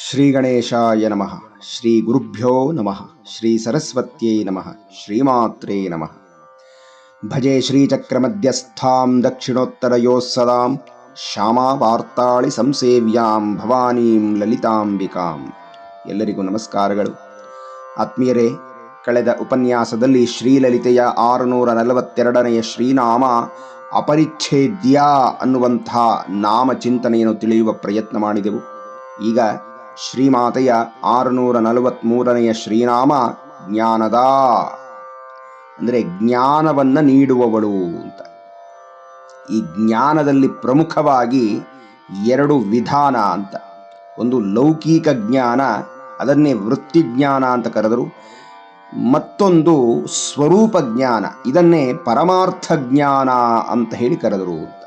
ಶ್ರೀ ಗಣೇಶಾಯ ನಮಃ ಶ್ರೀ ಗುರುಭ್ಯೋ ನಮಃ ಶ್ರೀ ಸರಸ್ವತ್ಯೈ ನಮಃ ಶ್ರೀಮಾತ್ರೇ ನಮಃ ಭಜೆ ಶ್ರೀಚಕ್ರಮಧ್ಯಸ್ಥಾಂ ದಕ್ಷಿಣೋತ್ತರಯೋಃ ಸದಾಂ ಶ್ಯಾಮಾವಾರ್ತಾಳಿ ಸಂಸೇವ್ಯಾಂ ಭವಾನೀಂ ಲಲಿತಾಂಬಿಕಾಂ ಎಲ್ಲರಿಗೂ ನಮಸ್ಕಾರಗಳು. ಆತ್ಮೀಯರೇ, ಕಳೆದ ಉಪನ್ಯಾಸದಲ್ಲಿ ಶ್ರೀಲಲಿತೆಯ ಆರುನೂರ ನಲವತ್ತೆರಡನೆಯ ಶ್ರೀನಾಮ ಅಪರಿಚ್ಛೇದ್ಯ ಅನ್ನುವಂಥ ನಾಮ ಚಿಂತನೆಯನ್ನು ತಿಳಿಯುವ ಪ್ರಯತ್ನ ಮಾಡಿದೆವು. ಈಗ ಶ್ರೀಮಾತೆಯ ಆರುನೂರ ನಲವತ್ತ್ಮೂರನೆಯ ಶ್ರೀನಾಮ ಜ್ಞಾನದ. ಅಂದರೆ ಜ್ಞಾನವನ್ನು ನೀಡುವವಳು ಅಂತ. ಈ ಜ್ಞಾನದಲ್ಲಿ ಪ್ರಮುಖವಾಗಿ ಎರಡು ವಿಧಾನ ಅಂತ. ಒಂದು ಲೌಕಿಕ ಜ್ಞಾನ, ಅದನ್ನೇ ವೃತ್ತಿ ಜ್ಞಾನ ಅಂತ ಕರೆದರು. ಮತ್ತೊಂದು ಸ್ವರೂಪ ಜ್ಞಾನ, ಇದನ್ನೇ ಪರಮಾರ್ಥ ಜ್ಞಾನ ಅಂತ ಹೇಳಿ ಕರೆದರು.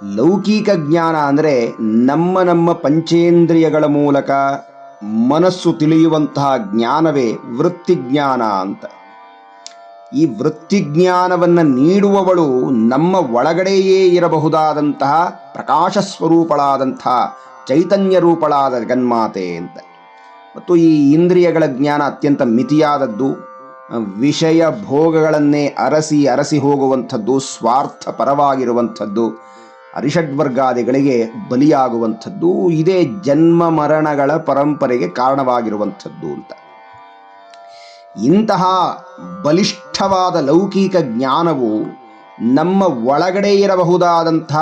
ಲೌಕಿಕ ಜ್ಞಾನ ಅಂದರೆ ನಮ್ಮ ನಮ್ಮ ಪಂಚೇಂದ್ರಿಯಗಳ ಮೂಲಕ ಮನಸ್ಸು ತಿಳಿಯುವಂತಹ ಜ್ಞಾನವೇ ವೃತ್ತಿಜ್ಞಾನ ಅಂತ. ಈ ವೃತ್ತಿಜ್ಞಾನವನ್ನು ನೀಡುವವಳು ನಮ್ಮ ಒಳಗಡೆಯೇ ಇರಬಹುದಾದಂತಹ ಪ್ರಕಾಶ ಸ್ವರೂಪಳಾದಂತಹ ಚೈತನ್ಯ ರೂಪಳಾದ ಜಗನ್ಮಾತೆ ಅಂತ. ಮತ್ತು ಈ ಇಂದ್ರಿಯಗಳ ಜ್ಞಾನ ಅತ್ಯಂತ ಮಿತಿಯಾದದ್ದು, ವಿಷಯ ಭೋಗಗಳನ್ನೇ ಅರಸಿ ಅರಸಿ ಹೋಗುವಂಥದ್ದು ಸ್ವಾರ್ಥ ಪರವಾಗಿರುವಂಥದ್ದು ಅರಿಷಡ್ವರ್ಗಾದಿಗಳಿಗೆ ಬಲಿಯಾಗುವಂಥದ್ದು ಇದೇ ಜನ್ಮ ಮರಣಗಳ ಪರಂಪರೆಗೆ ಕಾರಣವಾಗಿರುವಂಥದ್ದು ಅಂತ. ಇಂತಹ ಬಲಿಷ್ಠವಾದ ಲೌಕಿಕ ಜ್ಞಾನವು ನಮ್ಮ ಒಳಗಡೆ ಇರಬಹುದಾದಂಥ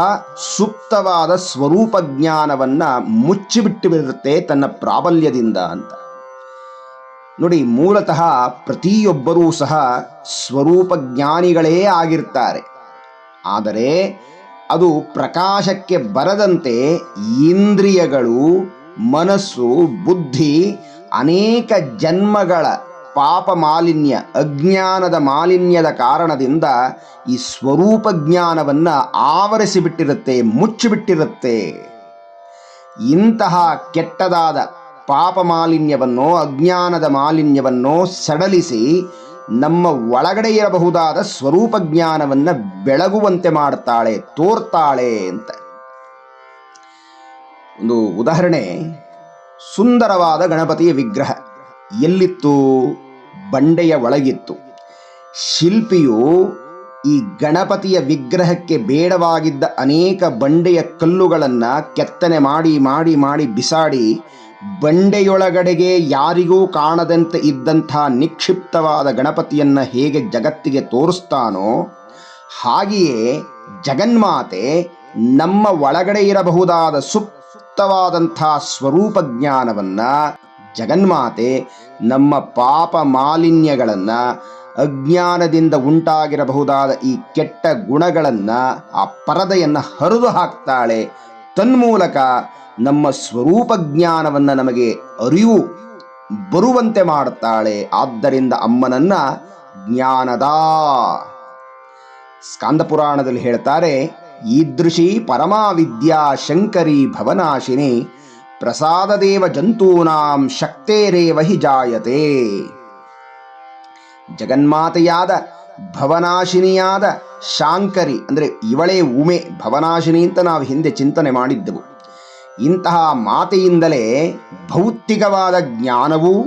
ಸುಪ್ತವಾದ ಸ್ವರೂಪ ಜ್ಞಾನವನ್ನು ಮುಚ್ಚಿಬಿಟ್ಟು ಬಿಡುತ್ತೆ ತನ್ನ ಪ್ರಾಬಲ್ಯದಿಂದ ಅಂತ. ನೋಡಿ, ಮೂಲತಃ ಪ್ರತಿಯೊಬ್ಬರೂ ಸಹ ಸ್ವರೂಪ ಜ್ಞಾನಿಗಳೇ ಆಗಿರ್ತಾರೆ. ಆದರೆ ಅದು ಪ್ರಕಾಶಕ್ಕೆ ಬರದಂತೆ ಇಂದ್ರಿಯಗಳು, ಮನಸ್ಸು, ಬುದ್ಧಿ, ಅನೇಕ ಜನ್ಮಗಳ ಪಾಪ ಮಾಲಿನ್ಯ, ಅಜ್ಞಾನದ ಮಾಲಿನ್ಯದ ಕಾರಣದಿಂದ ಈ ಸ್ವರೂಪ ಜ್ಞಾನವನ್ನು ಆವರಿಸಿಬಿಟ್ಟಿರುತ್ತೆ, ಮುಚ್ಚಿಬಿಟ್ಟಿರುತ್ತೆ. ಇಂತಹ ಕೆಟ್ಟದಾದ ಪಾಪ ಮಾಲಿನ್ಯವನ್ನು, ಅಜ್ಞಾನದ ಮಾಲಿನ್ಯವನ್ನು ಸಡಲಿಸಿ ನಮ್ಮ ಒಳಗಡೆ ಇರಬಹುದಾದ ಸ್ವರೂಪ ಜ್ಞಾನವನ್ನು ಬೆಳಗುವಂತೆ ಮಾಡ್ತಾಳೆ, ತೋರ್ತಾಳೆ ಅಂತ. ಒಂದು ಉದಾಹರಣೆ, ಸುಂದರವಾದ ಗಣಪತಿಯ ವಿಗ್ರಹ. ಎಲ್ಲಿತ್ತು? ಬಂಡೆಯ ಒಳಗಿತ್ತು. ಶಿಲ್ಪಿಯು ಈ ಗಣಪತಿಯ ವಿಗ್ರಹಕ್ಕೆ ಬೇಡವಾಗಿದ್ದ ಅನೇಕ ಬಂಡೆಯ ಕಲ್ಲುಗಳನ್ನು ಕೆತ್ತನೆ ಮಾಡಿ ಮಾಡಿ ಮಾಡಿ ಬಿಸಾಡಿ ಬಂಡೆಯೊಳಗಡೆಗೆ ಯಾರಿಗೂ ಕಾಣದಂತೆ ಇದ್ದಂಥ ನಿಕ್ಷಿಪ್ತವಾದ ಗಣಪತಿಯನ್ನು ಹೇಗೆ ಜಗತ್ತಿಗೆ ತೋರಿಸ್ತಾನೋ ಹಾಗೆಯೇ ಜಗನ್ಮಾತೆ ನಮ್ಮ ಒಳಗಡೆ ಇರಬಹುದಾದ ಸುಪ್ತವಾದಂಥ ಸ್ವರೂಪ ಜ್ಞಾನವನ್ನು ಜಗನ್ಮಾತೆ ನಮ್ಮ ಪಾಪ ಮಾಲಿನ್ಯಗಳನ್ನು, ಅಜ್ಞಾನದಿಂದ ಉಂಟಾಗಿರಬಹುದಾದ ಈ ಕೆಟ್ಟ ಗುಣಗಳನ್ನು, ಆ ಪರದೆಯನ್ನು ಹರಿದು ಹಾಕ್ತಾಳೆ. ತನ್ಮೂಲಕ ನಮ್ಮ ಸ್ವರೂಪ ಜ್ಞಾನವನ್ನು ನಮಗೆ ಅರಿವು ಬರುವಂತೆ ಮಾಡುತ್ತಾಳೆ ಆದ್ದರಿಂದ ಅಮ್ಮನನ್ನ ಜ್ಞಾನದ ಸ್ಕಾಂದ ಪುರಾಣದಲ್ಲಿ ಹೇಳ್ತಾರೆ, ಈದೃಶಿ ಪರಮಾವಿದ್ಯಾ ಶಂಕರಿ ಭವನಾಶಿನಿ ಪ್ರಸಾದದೇವ ಜಂತೂನಾಂ ಶಕ್ತೇರೇವ ಹಿ ಜಾಯತೆ. ಜಗನ್ಮಾತೆಯಾದ ಭವನಾಶಿನಿಯಾದ ಶಾಂಕರಿ, ಅಂದರೆ ಇವಳೇ ಉಮೆ, ಭವನಾಶಿನಿ ಅಂತ ನಾವು ಹಿಂದೆ ಚಿಂತನೆ ಮಾಡಿದ್ದೆವು. ಇಂತಹ ಮಾತೆಯಿಂದಲೇ ಭೌತಿಕವಾದ ಜ್ಞಾನವೂ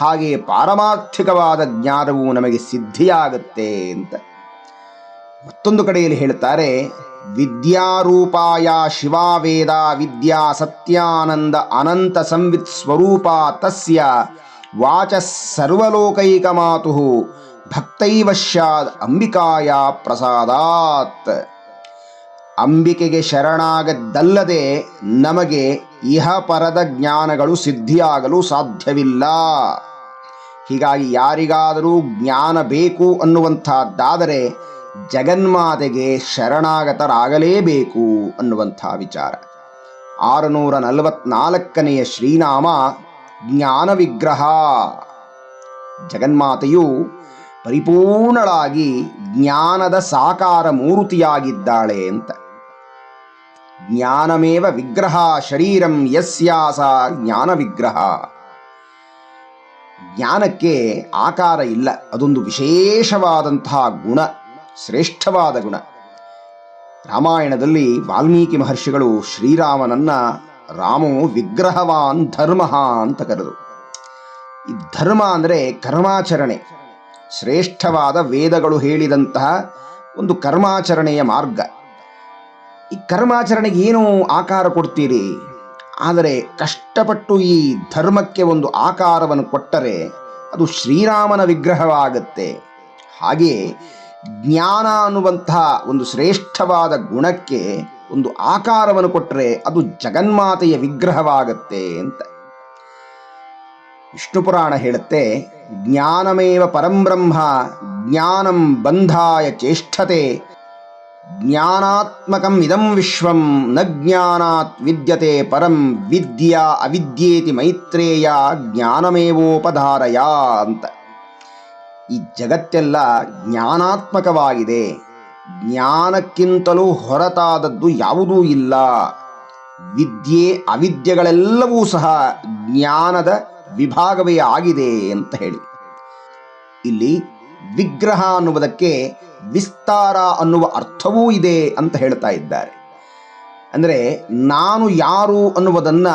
ಹಾಗೆ ಪಾರಮಾರ್ಥಿಕವಾದ ಜ್ಞಾನವೂ ನಮಗೆ ಸಿದ್ಧಿಯಾಗುತ್ತೆ ಅಂತ. ಮತ್ತೊಂದು ಕಡೆಯಲ್ಲಿ ಹೇಳ್ತಾರೆ ವಿದ್ಯಾರೂಪಾಯ ಶಿವಾವೇದ ವಿದ್ಯಾ ಸತ್ಯಾನಂದ ಅನಂತ ಸಂವಿತ್ ಸ್ವರೂಪ ತಸ್ಯ ವಾಚ ಸರ್ವಲೋಕೈಕ ಮಾತು ಭಕ್ತೈವಶ್ಯಾದ ಅಂಬಿಕಾಯ ಪ್ರಸಾದಾತ್. ಅಂಬಿಕೆಗೆ ಶರಣಾಗದ್ದಲ್ಲದೆ ನಮಗೆ ಇಹಪರದ ಜ್ಞಾನಗಳು ಸಿದ್ಧಿಯಾಗಲು ಸಾಧ್ಯವಿಲ್ಲ. ಹೀಗಾಗಿ ಯಾರಿಗಾದರೂ ಜ್ಞಾನ ಬೇಕು ಅನ್ನುವಂಥದ್ದಾದರೆ ಜಗನ್ಮಾತೆಗೆ ಶರಣಾಗತರಾಗಲೇಬೇಕು ಅನ್ನುವಂಥ ವಿಚಾರ. ಆರುನೂರ ನಲವತ್ನಾಲ್ಕನೆಯ ಶ್ರೀನಾಮ ಜ್ಞಾನ ವಿಗ್ರಹ. ಜಗನ್ಮಾತೆಯು ಪರಿಪೂರ್ಣಳಾಗಿ ಜ್ಞಾನದ ಸಾಕಾರ ಮೂರ್ತಿಯಾಗಿದ್ದಾಳೆ ಅಂತ. ಜ್ಞಾನಮೇವ ವಿಗ್ರಹ ಶರೀರಂ ಯಸ್ಯಾಸ ಜ್ಞಾನ ವಿಗ್ರಹ ಜ್ಞಾನಕ್ಕೆ ಆಕಾರ ಇಲ್ಲ. ಅದೊಂದು ವಿಶೇಷವಾದಂತಹ ಗುಣ, ಶ್ರೇಷ್ಠವಾದ ಗುಣ. ರಾಮಾಯಣದಲ್ಲಿ ವಾಲ್ಮೀಕಿ ಮಹರ್ಷಿಗಳು ಶ್ರೀರಾಮನನ್ನ ರಾಮು ವಿಗ್ರಹವಾನ್ ಧರ್ಮ ಅಂತ ಕರೆದು ಈ ಧರ್ಮ ಅಂದರೆ ಕರ್ಮಾಚರಣೆ. ಶ್ರೇಷ್ಠವಾದ ವೇದಗಳು ಹೇಳಿದಂತಹ ಒಂದು ಕರ್ಮಾಚರಣೆಯ ಮಾರ್ಗ. ಈ ಕರ್ಮಾಚರಣೆಗೆ ಏನು ಆಕಾರ ಕೊಡ್ತೀರಿ? ಆದರೆ ಕಷ್ಟಪಟ್ಟು ಈ ಧರ್ಮಕ್ಕೆ ಒಂದು ಆಕಾರವನ್ನು ಕೊಟ್ಟರೆ ಅದು ಶ್ರೀರಾಮನ ವಿಗ್ರಹವಾಗುತ್ತೆ. ಹಾಗೆಯೇ ಜ್ಞಾನ ಅನ್ನುವಂತಹ ಒಂದು ಶ್ರೇಷ್ಠವಾದ ಗುಣಕ್ಕೆ ಒಂದು ಆಕಾರವನ್ನು ಕೊಟ್ಟರೆ ಅದು ಜಗನ್ಮಾತೆಯ ವಿಗ್ರಹವಾಗತ್ತೆ ಅಂತ. ವಿಷ್ಣು ಪುರಾಣ ಹೇಳುತ್ತೆ, ಜ್ಞಾನಮೇವ ಪರಂಬ್ರಹ್ಮ ಜ್ಞಾನಂ ಬಂಧಾಯ ಚೇಷ್ಟತೆ ಜ್ಞಾನಾತ್ಮಕಂ ಇದಂ ವಿಶ್ವಂ, ನ ಜ್ಞಾನಾತ್ ವಿದ್ಯತೆ ಪರಂ, ವಿದ್ಯಾ ಅವಿದ್ಯೇತಿ ಮೈತ್ರೇಯ ಜ್ಞಾನಮೇವೋಪಧಾರಯ ಅಂತ. ಈ ಜಗತ್ತೆಲ್ಲ ಜ್ಞಾನಾತ್ಮಕವಾಗಿದೆ. ಜ್ಞಾನಕ್ಕಿಂತಲೂ ಹೊರತಾದದ್ದು ಯಾವುದೂ ಇಲ್ಲ. ವಿದ್ಯೆ ಅವಿದ್ಯೆಗಳೆಲ್ಲವೂ ಸಹ ಜ್ಞಾನದ ವಿಭಾಗವೇ ಆಗಿದೆ ಅಂತ ಹೇಳಿ. ಇಲ್ಲಿ ವಿಗ್ರಹ ಅನ್ನುವುದಕ್ಕೆ ವಿಸ್ತಾರ ಅನ್ನುವ ಅರ್ಥವೂ ಇದೆ ಅಂತ ಹೇಳ್ತಾ ಇದ್ದಾರೆ. ಅಂದರೆ ನಾನು ಯಾರು ಅನ್ನುವುದನ್ನ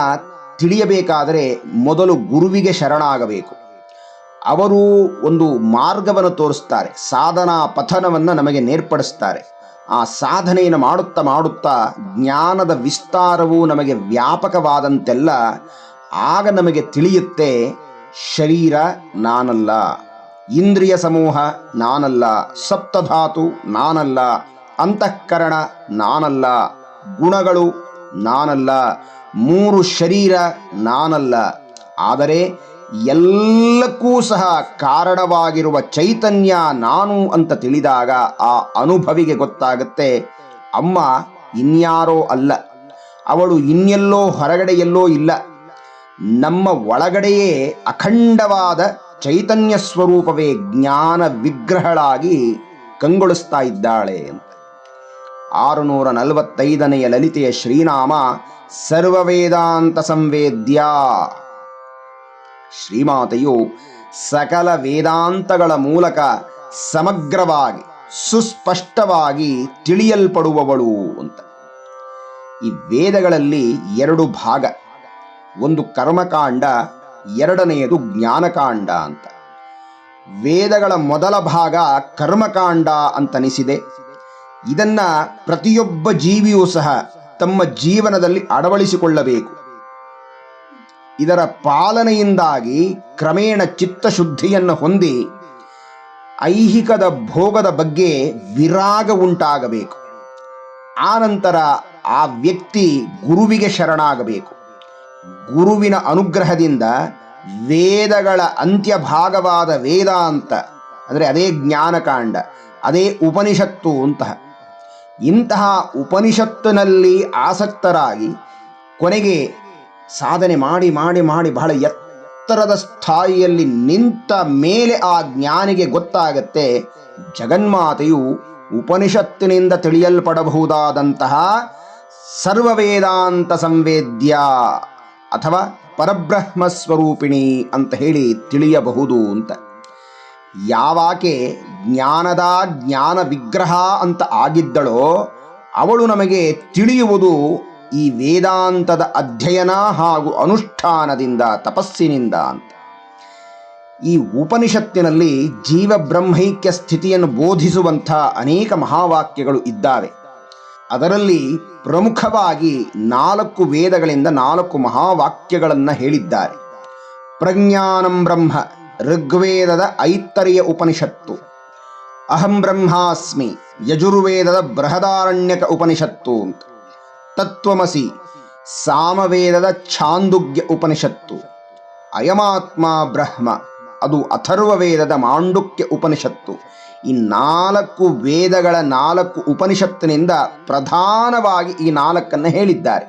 ತಿಳಿಯಬೇಕಾದರೆ ಮೊದಲು ಗುರುವಿಗೆ ಶರಣಾಗಬೇಕು. ಅವರು ಒಂದು ಮಾರ್ಗವನ್ನು ತೋರಿಸ್ತಾರೆ, ಸಾಧನಾ ಪಥನವನ್ನು ನಮಗೆ ನೇರ್ಪಡಿಸ್ತಾರೆ ಆ ಸಾಧನೆಯನ್ನು ಮಾಡುತ್ತಾ ಮಾಡುತ್ತಾ ಜ್ಞಾನದ ವಿಸ್ತಾರವು ನಮಗೆ ವ್ಯಾಪಕವಾದಂತೆಲ್ಲ ಆಗ ನಮಗೆ ತಿಳಿಯುತ್ತೆ, ಶರೀರ ನಾನಲ್ಲ. ಇಂದ್ರಿಯ ಸಮೂಹ ನಾನಲ್ಲ, ಸಪ್ತಧಾತು ನಾನಲ್ಲ, ಅಂತಃಕರಣ ನಾನಲ್ಲ, ಗುಣಗಳು ನಾನಲ್ಲ, ಮೂರು ಶರೀರ ನಾನಲ್ಲ. ಆದರೆ ಎಲ್ಲಕ್ಕೂ ಸಹ ಕಾರಣವಾಗಿರುವ ಚೈತನ್ಯ ನಾನು ಅಂತ ತಿಳಿದಾಗ ಆ ಅನುಭವಿಗೆ ಗೊತ್ತಾಗುತ್ತೆ, ಅಮ್ಮ ಇನ್ಯಾರೋ ಅಲ್ಲ, ಅವಳು ಇನ್ನೆಲ್ಲೋ ಹೊರಗಡೆಯಲ್ಲೋ ಇಲ್ಲ, ನಮ್ಮ ಒಳಗಡೆಯೇ ಅಖಂಡವಾದ ಚೈತನ್ಯ ಸ್ವರೂಪವೇ ಜ್ಞಾನ ವಿಗ್ರಹಳಾಗಿ ಕಂಗೊಳಿಸ್ತಾ ಇದ್ದಾಳೆ ಅಂತ. ಆರುನೂರ ನಲವತ್ತೈದನೆಯ ಲಲಿತೆಯ ಶ್ರೀನಾಮ ಸರ್ವವೇದಾಂತ ಸಂವೇದ್ಯ. ಶ್ರೀಮಾತೆಯು ಸಕಲ ವೇದಾಂತಗಳ ಮೂಲಕ ಸಮಗ್ರವಾಗಿ, ಸುಸ್ಪಷ್ಟವಾಗಿ ತಿಳಿಯಲ್ಪಡುವವಳು ಅಂತ. ಈ ವೇದಗಳಲ್ಲಿ ಎರಡು ಭಾಗ. ಒಂದು ಕರ್ಮಕಾಂಡ ಎರಡನೆಯದು ಜ್ಞಾನಕಾಂಡ ಅಂತ. ವೇದಗಳ ಮೊದಲ ಭಾಗ ಕರ್ಮಕಾಂಡ ಅಂತನಿಸಿದೆ. ಇದನ್ನ ಪ್ರತಿಯೊಬ್ಬ ಜೀವಿಯೂ ಸಹ ತಮ್ಮ ಜೀವನದಲ್ಲಿ ಅಳವಡಿಸಿಕೊಳ್ಳಬೇಕು ಇದರ ಪಾಲನೆಯಿಂದಾಗಿ ಕ್ರಮೇಣ ಚಿತ್ತಶುದ್ಧಿಯನ್ನು ಹೊಂದಿ ಐಹಿಕದ ಭೋಗದ ಬಗ್ಗೆ ವಿರಾಗ ಉಂಟಾಗಬೇಕು. ಆನಂತರ ಆ ವ್ಯಕ್ತಿ ಗುರುವಿಗೆ ಶರಣಾಗಬೇಕು. ಗುರುವಿನ ಅನುಗ್ರಹದಿಂದ ವೇದಗಳ ಅಂತ್ಯಭಾಗವಾದ ವೇದಾಂತ, ಅಂದರೆ ಅದೇ ಜ್ಞಾನಕಾಂಡ, ಅದೇ ಉಪನಿಷತ್ತು ಅಂತಹ, ಇಂತಹ ಉಪನಿಷತ್ತಿನಲ್ಲಿ ಆಸಕ್ತರಾಗಿ ಕೊನೆಗೆ ಸಾಧನೆ ಮಾಡಿ ಮಾಡಿ ಮಾಡಿ ಬಹಳ ಎತ್ತರದ ಸ್ಥಾಯಿಯಲ್ಲಿ ನಿಂತ ಮೇಲೆ ಆ ಜ್ಞಾನಿಗೆ ಗೊತ್ತಾಗತ್ತೆ, ಜಗನ್ಮಾತೆಯು ಉಪನಿಷತ್ತಿನಿಂದ ತಿಳಿಯಲ್ಪಡಬಹುದಾದಂತಹ ಸರ್ವವೇದಾಂತ ಸಂವೇದ್ಯ. ಅಥವಾ ಪರಬ್ರಹ್ಮ ಸ್ವರೂಪಿಣಿ ಅಂತ ಹೇಳಿ ತಿಳಿಯಬಹುದು ಅಂತ. ಯಾವಾಕೆ ಜ್ಞಾನದ ಜ್ಞಾನ ವಿಗ್ರಹ ಅಂತ ಆಗಿದ್ದಳೋ ಅವಳು ನಮಗೆ ತಿಳಿಯುವುದು ಈ ವೇದಾಂತದ ಅಧ್ಯಯನ ಹಾಗೂ ಅನುಷ್ಠಾನದಿಂದ, ತಪಸ್ಸಿನಿಂದ ಅಂತ. ಈ ಉಪನಿಷತ್ತಿನಲ್ಲಿ ಜೀವ ಬ್ರಹ್ಮೈಕ್ಯ ಸ್ಥಿತಿಯನ್ನು ಬೋಧಿಸುವಂಥ ಅನೇಕ ಮಹಾವಾಕ್ಯಗಳು ಇದ್ದಾವೆ. ಅದರಲ್ಲಿ ಪ್ರಮುಖವಾಗಿ ನಾಲ್ಕು ವೇದಗಳಿಂದ ನಾಲ್ಕು ಮಹಾವಾಕ್ಯಗಳನ್ನು ಹೇಳಿದ್ದಾರೆ. ಪ್ರಜ್ಞಾನಂ ಬ್ರಹ್ಮ, ಋಗ್ವೇದದ ಐತ್ತರಿಯ ಉಪನಿಷತ್ತು. ಅಹಂ ಬ್ರಹ್ಮಾಸ್ಮಿ, ಯಜುರ್ವೇದದ ಬೃಹದಾರಣ್ಯಕ ಉಪನಿಷತ್ತು. ತತ್ವಮಸಿ, ಸಾಮವೇದದ ಛಾಂದುಗ್ಯ ಉಪನಿಷತ್ತು. ಅಯಮಾತ್ಮ ಬ್ರಹ್ಮ, ಅದು ಅಥರ್ವ ವೇದದ ಮಾಂಡುಕ್ಯ ಉಪನಿಷತ್ತು. ಈ ನಾಲ್ಕು ವೇದಗಳ ನಾಲ್ಕು ಉಪನಿಷತ್ತಿನಿಂದ ಪ್ರಧಾನವಾಗಿ ಈ ನಾಲ್ಕನ್ನು ಹೇಳಿದ್ದಾರೆ.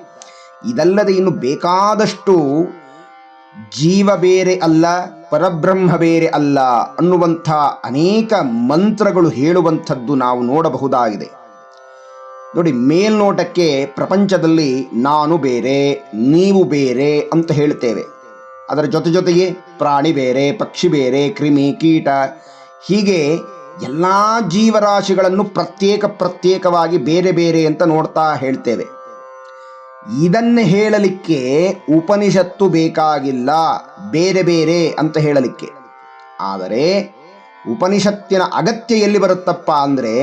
ಇದಲ್ಲದೆ ಇನ್ನು ಬೇಕಾದಷ್ಟು ಜೀವ ಬೇರೆ ಅಲ್ಲ, ಪರಬ್ರಹ್ಮ ಬೇರೆ ಅಲ್ಲ ಅನ್ನುವಂಥ ಅನೇಕ ಮಂತ್ರಗಳು ಹೇಳುವಂಥದ್ದು ನಾವು ನೋಡಬಹುದಾಗಿದೆ. ನೋಡಿ, ಮೇಲ್ನೋಟಕ್ಕೆ ಪ್ರಪಂಚದಲ್ಲಿ ನಾನು ಬೇರೆ, ನೀವು ಬೇರೆ ಅಂತ ಹೇಳ್ತೇವೆ ಅದರ ಜೊತೆ ಜೊತೆಗೆ ಪ್ರಾಣಿ ಬೇರೆ, ಪಕ್ಷಿ ಬೇರೆ, ಕ್ರಿಮಿ ಕೀಟ ಹೀಗೆ ಎಲ್ಲ ಜೀವರಾಶಿಗಳನ್ನು ಪ್ರತ್ಯೇಕ ಪ್ರತ್ಯೇಕವಾಗಿ ಬೇರೆ ಬೇರೆ ಅಂತ ನೋಡ್ತಾ ಹೇಳ್ತೇವೆ. ಇದನ್ನು ಹೇಳಲಿಕ್ಕೆ ಉಪನಿಷತ್ತು ಬೇಕಾಗಿಲ್ಲ, ಬೇರೆ ಬೇರೆ ಅಂತ ಹೇಳಲಿಕ್ಕೆ. ಆದರೆ ಉಪನಿಷತ್ತಿನ ಅಗತ್ಯ ಎಲ್ಲಿ ಬರುತ್ತಪ್ಪ ಅಂದರೆ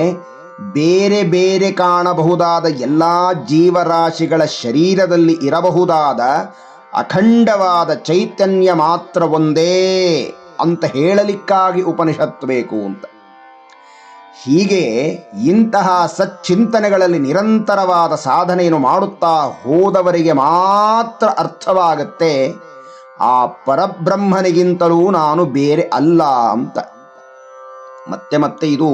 ಬೇರೆ ಬೇರೆ ಕಾಣಬಹುದಾದ ಎಲ್ಲ ಜೀವರಾಶಿಗಳ ಶರೀರದಲ್ಲಿ ಇರಬಹುದಾದ ಅಖಂಡವಾದ ಚೈತನ್ಯ ಮಾತ್ರ ಒಂದೇ ಅಂತ ಹೇಳಲಿಕ್ಕಾಗಿ ಉಪನಿಷತ್ತು ಬೇಕು ಅಂತ. ಹೀಗೆ ಇಂತಹ ಸಚ್ಚಿಂತನೆಗಳಲ್ಲಿ ನಿರಂತರವಾದ ಸಾಧನೆಯನ್ನು ಮಾಡುತ್ತಾ ಹೋದವರಿಗೆ ಮಾತ್ರ ಅರ್ಥವಾಗುತ್ತೆ, ಆ ಪರಬ್ರಹ್ಮನಿಗಿಂತಲೂ ನಾನು ಬೇರೆ ಅಲ್ಲ ಅಂತ. ಮತ್ತೆ ಮತ್ತೆ ಇದು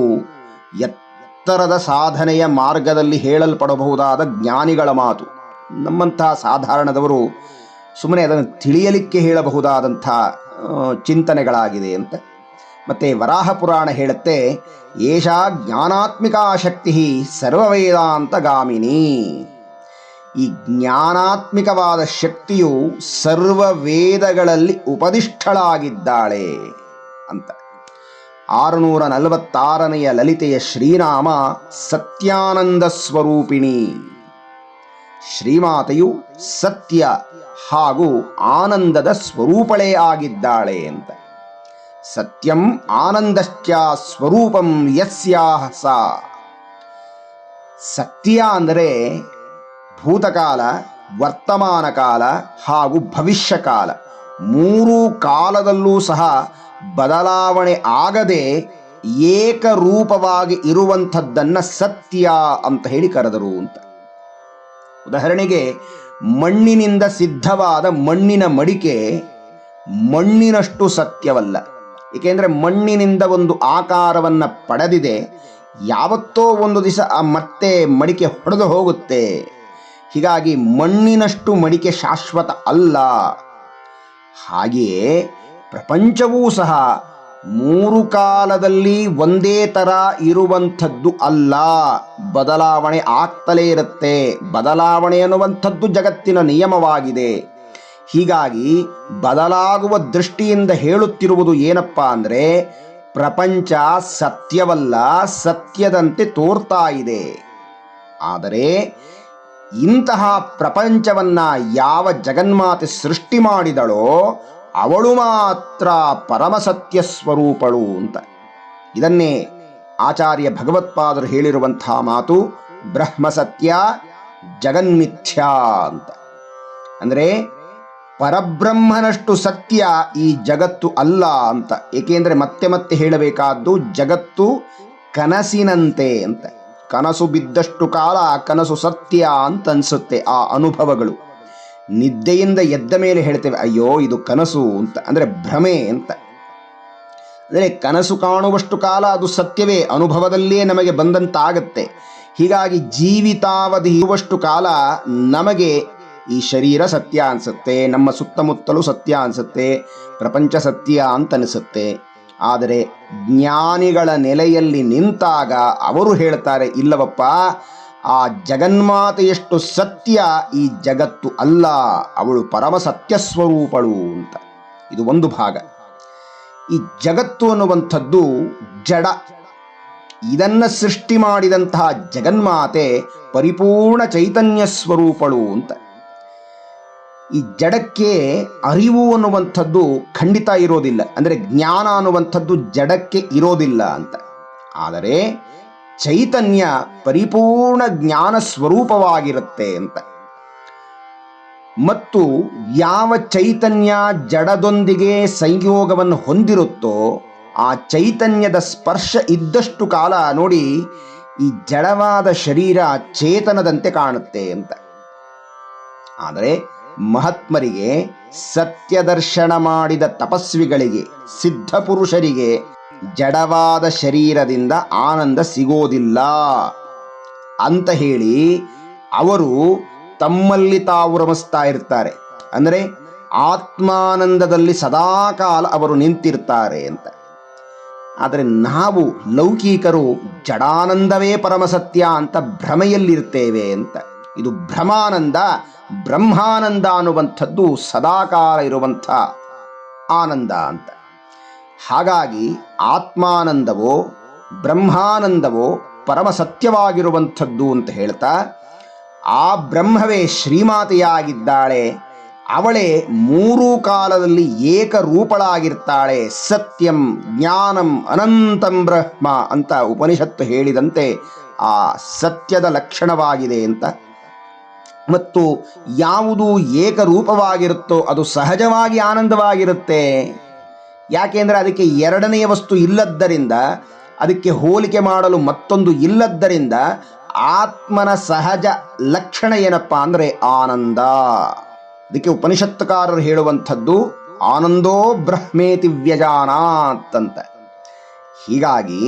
ಎತ್ತರದ ಸಾಧನೆಯ ಮಾರ್ಗದಲ್ಲಿ ಹೇಳಲ್ಪಡಬಹುದಾದ ಜ್ಞಾನಿಗಳ ಮಾತು. ನಮ್ಮಂತಹ ಸಾಧಾರಣದವರು ಸುಮ್ಮನೆ ಅದನ್ನು ತಿಳಿಯಲಿಕ್ಕೆ ಹೇಳಬಹುದಾದಂಥ ಚಿಂತನೆಗಳಾಗಿದೆ ಅಂತ. ಮತ್ತೆ ವರಾಹ ಪುರಾಣ ಹೇಳುತ್ತೆ ಏಷಾ ಜ್ಞಾನಾತ್ಮಿಕ ಶಕ್ತಿ ಸರ್ವವೇದಾಂತಗಾಮಿನಿ. ಈ ಜ್ಞಾನಾತ್ಮಿಕವಾದ ಶಕ್ತಿಯು ಸರ್ವ ವೇದಗಳಲ್ಲಿ ಉಪದಿಷ್ಠಳಾಗಿದ್ದಾಳೆ ಅಂತ. ಆರುನೂರ ನಲವತ್ತಾರನೆಯ ಲಲಿತೆಯ ಶ್ರೀನಾಮ ಸತ್ಯಾನಂದ ಸ್ವರೂಪಿಣಿ. ಶ್ರೀಮಾತೆಯು ಸತ್ಯ ಹಾಗೂ ಆನಂದದ ಸ್ವರೂಪಳೇ ಆಗಿದ್ದಾಳೆ ಅಂತ. ಸತ್ಯಂ ಆನಂದಶ್ಚ ಸ್ವರೂಪಂ ಯಸ್ಯಾ ಸಾ. ಸತ್ಯ ಅಂದರೆ ಭೂತಕಾಲ, ವರ್ತಮಾನ ಕಾಲ ಹಾಗೂ ಭವಿಷ್ಯ ಕಾಲ. ಮೂರು ಕಾಲದಲ್ಲೂ ಸಹ ಬದಲಾವಣೆ ಆಗದೆ ಏಕರೂಪವಾಗಿ ಇರುವಂಥದ್ದನ್ನು ಸತ್ಯ ಅಂತ ಹೇಳಿ ಕರೆದರು ಅಂತ. ಉದಾಹರಣೆಗೆ, ಮಣ್ಣಿನಿಂದ ಸಿದ್ಧವಾದ ಮಣ್ಣಿನ ಮಡಿಕೆ ಮಣ್ಣಿನಷ್ಟು ಸತ್ಯವಲ್ಲ. ಏಕೆಂದರೆ ಮಣ್ಣಿನಿಂದ ಒಂದು ಆಕಾರವನ್ನು ಪಡೆದಿದೆ, ಯಾವತ್ತೋ ಒಂದು ದಿವಸ ಆ ಮತ್ತೆ ಮಡಿಕೆ ಹೊಡೆದು ಹೋಗುತ್ತೆ. ಹೀಗಾಗಿ ಮಣ್ಣಿನಷ್ಟು ಮಡಿಕೆ ಶಾಶ್ವತ ಅಲ್ಲ. ಹಾಗೆಯೇ ಪ್ರಪಂಚವೂ ಸಹ ಮೂರು ಕಾಲದಲ್ಲಿ ಒಂದೇ ಥರ ಇರುವಂಥದ್ದು ಅಲ್ಲ. ಬದಲಾವಣೆ ಆಗ್ತಲೇ ಇರುತ್ತೆ. ಬದಲಾವಣೆ ಅನ್ನುವಂಥದ್ದು ಜಗತ್ತಿನ ನಿಯಮವಾಗಿದೆ. ಹೀಗಾಗಿ ಬದಲಾಗುವ ದೃಷ್ಟಿಯಿಂದ ಹೇಳುತ್ತಿರುವುದು ಏನಪ್ಪ ಅಂದರೆ ಪ್ರಪಂಚ ಸತ್ಯವಲ್ಲ, ಸತ್ಯದಂತೆ ತೋರ್ತಾ ಇದೆ. ಆದರೆ ಇಂತಹ ಪ್ರಪಂಚವನ್ನ ಯಾವ ಜಗನ್ಮಾತೆ ಸೃಷ್ಟಿ ಮಾಡಿದಳೋ ಅವಳು ಮಾತ್ರ ಪರಮಸತ್ಯ ಸ್ವರೂಪಳು ಅಂತ. ಇದನ್ನೇ ಆಚಾರ್ಯ ಭಗವತ್ಪಾದರು ಹೇಳಿರುವಂತಹ ಮಾತು ಬ್ರಹ್ಮಸತ್ಯ ಜಗನ್ಮಿಥ್ಯಾ ಅಂತ. ಅಂದರೆ ಪರಬ್ರಹ್ಮನಷ್ಟು ಸತ್ಯ ಈ ಜಗತ್ತು ಅಲ್ಲ ಅಂತ. ಏಕೆಂದರೆ ಮತ್ತೆ ಮತ್ತೆ ಹೇಳಬೇಕಾದ್ದು ಜಗತ್ತು ಕನಸಿನಂತೆ ಅಂತ. ಕನಸು ಬಿದ್ದಷ್ಟು ಕಾಲ ಕನಸು ಸತ್ಯ ಅಂತ ಅನ್ಸುತ್ತೆ ಆ ಅನುಭವಗಳು. ನಿದ್ದೆಯಿಂದ ಎದ್ದ ಮೇಲೆ ಹೇಳ್ತೇವೆ, ಅಯ್ಯೋ, ಇದು ಕನಸು ಅಂತ. ಅಂದರೆ ಭ್ರಮೆ ಅಂತ. ಅಂದರೆ ಕನಸು ಕಾಣುವಷ್ಟು ಕಾಲ ಅದು ಸತ್ಯವೇ, ಅನುಭವದಲ್ಲೇ ನಮಗೆ ಬಂದಂತಾಗತ್ತೆ. ಹೀಗಾಗಿ ಜೀವಿತಾವಧಿ ಇರುವಷ್ಟು ಕಾಲ ನಮಗೆ ಈ ಶರೀರ ಸತ್ಯ ಅನಿಸುತ್ತೆ, ನಮ್ಮ ಸುತ್ತಮುತ್ತಲೂ ಸತ್ಯ ಅನಿಸುತ್ತೆ, ಪ್ರಪಂಚ ಸತ್ಯ ಅಂತ ಅನಿಸುತ್ತೆ ಆದರೆ ಜ್ಞಾನಿಗಳ ನೆಲೆಯಲ್ಲಿ ನಿಂತಾಗ ಅವರು ಹೇಳ್ತಾರೆ, ಇಲ್ಲವಪ್ಪ, ಆ ಜಗನ್ಮಾತೆಯಷ್ಟು ಸತ್ಯ, ಈ ಜಗತ್ತು ಅಲ್ಲ, ಅವಳು ಪರಮ ಸತ್ಯ ಸ್ವರೂಪಳು ಅಂತ. ಇದು ಒಂದು ಭಾಗ. ಈ ಜಗತ್ತು ಅನ್ನುವಂಥದ್ದು ಜಡ. ಇದನ್ನು ಸೃಷ್ಟಿ ಮಾಡಿದಂತಹ ಜಗನ್ಮಾತೆ ಪರಿಪೂರ್ಣ ಚೈತನ್ಯ ಸ್ವರೂಪಳು ಅಂತ. ಈ ಜಡಕ್ಕೆ ಅರಿವು ಅನ್ನುವಂಥದ್ದು ಖಂಡಿತ ಇರೋದಿಲ್ಲ. ಅಂದರೆ ಜ್ಞಾನ ಅನ್ನುವಂಥದ್ದು ಜಡಕ್ಕೆ ಇರೋದಿಲ್ಲ ಅಂತ. ಆದರೆ ಚೈತನ್ಯ ಪರಿಪೂರ್ಣ ಜ್ಞಾನ ಸ್ವರೂಪವಾಗಿರುತ್ತೆ ಅಂತ. ಮತ್ತು ಯಾವ ಚೈತನ್ಯ ಜಡದೊಂದಿಗೆ ಸಂಯೋಗವನ್ನು ಹೊಂದಿರುತ್ತೋ ಆ ಚೈತನ್ಯದ ಸ್ಪರ್ಶ ಇದ್ದಷ್ಟು ಕಾಲ ನೋಡಿ ಈ ಜಡವಾದ ಶರೀರ ಚೇತನದಂತೆ ಕಾಣುತ್ತೆ ಅಂತ. ಆದರೆ ಮಹಾತ್ಮರಿಗೆ ಸತ್ಯದರ್ಶನ ಮಾಡಿದ ತಪಸ್ವಿಗಳಿಗೆ, ಸಿದ್ಧ ಪುರುಷರಿಗೆ ಜಡವಾದ ಶರೀರದಿಂದ ಆನಂದ ಸಿಗೋದಿಲ್ಲ. ಅಂತ ಹೇಳಿ ಅವರು ತಮ್ಮಲ್ಲಿ ತಾವು ರಮಿಸ್ತಾ ಇರ್ತಾರೆ. ಅಂದರೆ ಆತ್ಮಾನಂದದಲ್ಲಿ ಸದಾಕಾಲ ಅವರು ನಿಂತಿರ್ತಾರೆ ಅಂತ. ಆದರೆ ನಾವು ಲೌಕಿಕರು ಜಡಾನಂದವೇ ಪರಮಸತ್ಯ ಅಂತ ಭ್ರಮೆಯಲ್ಲಿರ್ತೇವೆ ಅಂತ. ಇದು ಭ್ರಮಾನಂದ, ಬ್ರಹ್ಮಾನಂದ ಅನ್ನುವಂಥದ್ದು ಸದಾಕಾಲ ಇರುವಂಥ ಆನಂದ ಅಂತ. ಹಾಗಾಗಿ ಆತ್ಮಾನಂದವೋ, ಬ್ರಹ್ಮಾನಂದವೋ ಪರಮ ಸತ್ಯವಾಗಿರುವಂಥದ್ದು ಅಂತ ಹೇಳ್ತಾ, ಆ ಬ್ರಹ್ಮವೇ ಶ್ರೀಮಾತೆಯಾಗಿದ್ದಾಳೆ, ಅವಳೇ ಮೂರು ಕಾಲದಲ್ಲಿ ಏಕರೂಪಳಾಗಿರ್ತಾಳೆ, ಸತ್ಯಂ ಜ್ಞಾನಂ ಅನಂತಂ ಬ್ರಹ್ಮ ಅಂತ ಉಪನಿಷತ್ತು ಹೇಳಿದಂತೆ ಆ ಸತ್ಯದ ಲಕ್ಷಣವಾಗಿದೆ ಅಂತ ಮತ್ತು ಯಾವುದು ಏಕರೂಪವಾಗಿರುತ್ತೋ ಅದು ಸಹಜವಾಗಿ ಆನಂದವಾಗಿರುತ್ತೆ. ಯಾಕೆಂದರೆ ಅದಕ್ಕೆ ಎರಡನೆಯ ವಸ್ತು ಇಲ್ಲದ್ದರಿಂದ, ಅದಕ್ಕೆ ಹೋಲಿಕೆ ಮಾಡಲು ಮತ್ತೊಂದು ಇಲ್ಲದ್ದರಿಂದ ಆತ್ಮನ ಸಹಜ ಲಕ್ಷಣ ಏನಪ್ಪ ಅಂದರೆ ಆನಂದ. ಅದಕ್ಕೆ ಉಪನಿಷತ್ತುಕಾರರು ಹೇಳುವಂಥದ್ದು, ಆನಂದೋ ಬ್ರಹ್ಮೇತಿ ವ್ಯಜಾನಾತ್ ಅಂತ. ಹೀಗಾಗಿ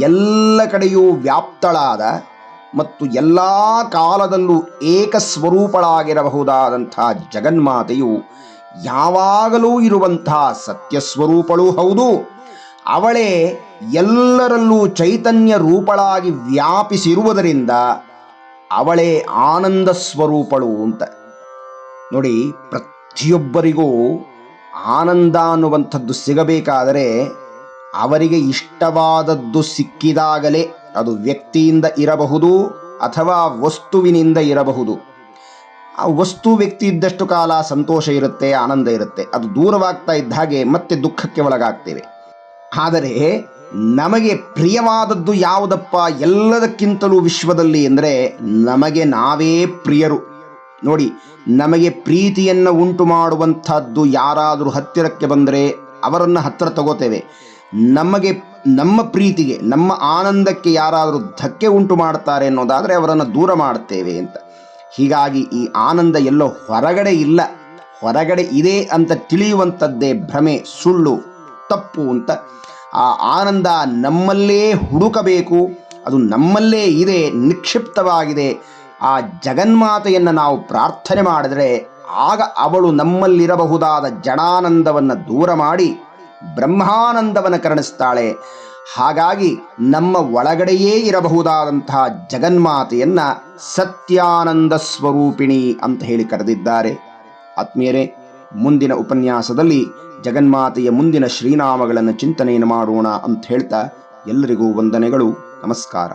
ಎಲ್ಲ ಕಡೆಯೂ ವ್ಯಾಪ್ತಳಾದ ಮತ್ತು ಎಲ್ಲ ಕಾಲದಲ್ಲೂ ಏಕಸ್ವರೂಪಳಾಗಿರಬಹುದಾದಂಥ ಜಗನ್ಮಾತೆಯು ಯಾವಾಗಲೂ ಇರುವಂತಹ ಸತ್ಯಸ್ವರೂಪಳೂ ಹೌದು. ಅವಳೇ ಎಲ್ಲರಲ್ಲೂ ಚೈತನ್ಯ ರೂಪಳಾಗಿ ವ್ಯಾಪಿಸಿರುವುದರಿಂದ ಅವಳೇ ಆನಂದ ಸ್ವರೂಪಳು ಅಂತ. ನೋಡಿ, ಪ್ರತಿಯೊಬ್ಬರಿಗೂ ಆನಂದ ಅನ್ನುವಂಥದ್ದು ಸಿಗಬೇಕಾದರೆ ಅವರಿಗೆ ಇಷ್ಟವಾದದ್ದು ಸಿಕ್ಕಿದಾಗಲೇ ಅದು ವ್ಯಕ್ತಿಯಿಂದ ಇರಬಹುದು ಅಥವಾ ವಸ್ತುವಿನಿಂದ ಇರಬಹುದು. ಆ ವಸ್ತು ವ್ಯಕ್ತಿ ಇದ್ದಷ್ಟು ಕಾಲ ಸಂತೋಷ ಇರುತ್ತೆ, ಆನಂದ ಇರುತ್ತೆ. ಅದು ದೂರವಾಗ್ತಾ ಇದ್ದ ಹಾಗೆ ಮತ್ತೆ ದುಃಖಕ್ಕೆ ಒಳಗಾಗ್ತೇವೆ. ಆದರೆ ನಮಗೆ ಪ್ರಿಯವಾದದ್ದು ಯಾವುದಪ್ಪ? ಎಲ್ಲದಕ್ಕಿಂತಲೂ ವಿಶ್ವದಲ್ಲಿ ಅಂದರೆ ನಮಗೆ ನಾವೇ ಪ್ರಿಯರು. ನೋಡಿ, ನಮಗೆ ಪ್ರೀತಿಯನ್ನು ಉಂಟು ಮಾಡುವಂಥದ್ದು ಯಾರಾದರೂ ಹತ್ತಿರಕ್ಕೆ ಬಂದರೆ ಅವರನ್ನು ಹತ್ತಿರ ತಗೋತೇವೆ. ನಮಗೆ ನಮ್ಮ ಪ್ರೀತಿಗೆ, ನಮ್ಮ ಆನಂದಕ್ಕೆ ಯಾರಾದರೂ ಧಕ್ಕೆ ಉಂಟು ಮಾಡ್ತಾರೆ ಅನ್ನೋದಾದರೆ ಅವರನ್ನು ದೂರ ಮಾಡ್ತೇವೆ ಅಂತ. ಹೀಗಾಗಿ ಈ ಆನಂದ ಎಲ್ಲೋ ಹೊರಗಡೆ ಇಲ್ಲ. ಹೊರಗಡೆ ಇದೆ ಅಂತ ತಿಳಿಯುವಂಥದ್ದೇ ಭ್ರಮೆ, ಸುಳ್ಳು, ತಪ್ಪು ಅಂತ. ಆ ಆನಂದ ನಮ್ಮಲ್ಲೇ ಹುಡುಕಬೇಕು, ಅದು ನಮ್ಮಲ್ಲೇ ಇದೆ, ನಿಕ್ಷಿಪ್ತವಾಗಿದೆ. ಆ ಜಗನ್ಮಾತೆಯನ್ನು ನಾವು ಪ್ರಾರ್ಥನೆ ಮಾಡಿದರೆ ಆಗ ಅವಳು ನಮ್ಮಲ್ಲಿರಬಹುದಾದ ಜಡಾನಂದವನ್ನು ದೂರ ಮಾಡಿ ಬ್ರಹ್ಮಾನಂದವನ್ನು ಕರುಣಿಸ್ತಾಳೆ. ಹಾಗಾಗಿ ನಮ್ಮ ಒಳಗಡೆಯೇ ಇರಬಹುದಾದಂತಹ ಜಗನ್ಮಾತೆಯನ್ನ ಸತ್ಯಾನಂದ ಸ್ವರೂಪಿಣಿ ಅಂತ ಹೇಳಿ ಕರೆದಿದ್ದಾರೆ. ಆತ್ಮೀಯರೇ, ಮುಂದಿನ ಉಪನ್ಯಾಸದಲ್ಲಿ ಜಗನ್ಮಾತೆಯ ಮುಂದಿನ ಶ್ರೀನಾಮಗಳನ್ನು ಚಿಂತನೆಯನ್ನು ಮಾಡೋಣ ಅಂತ ಹೇಳ್ತಾ ಎಲ್ಲರಿಗೂ ವಂದನೆಗಳು. ನಮಸ್ಕಾರ.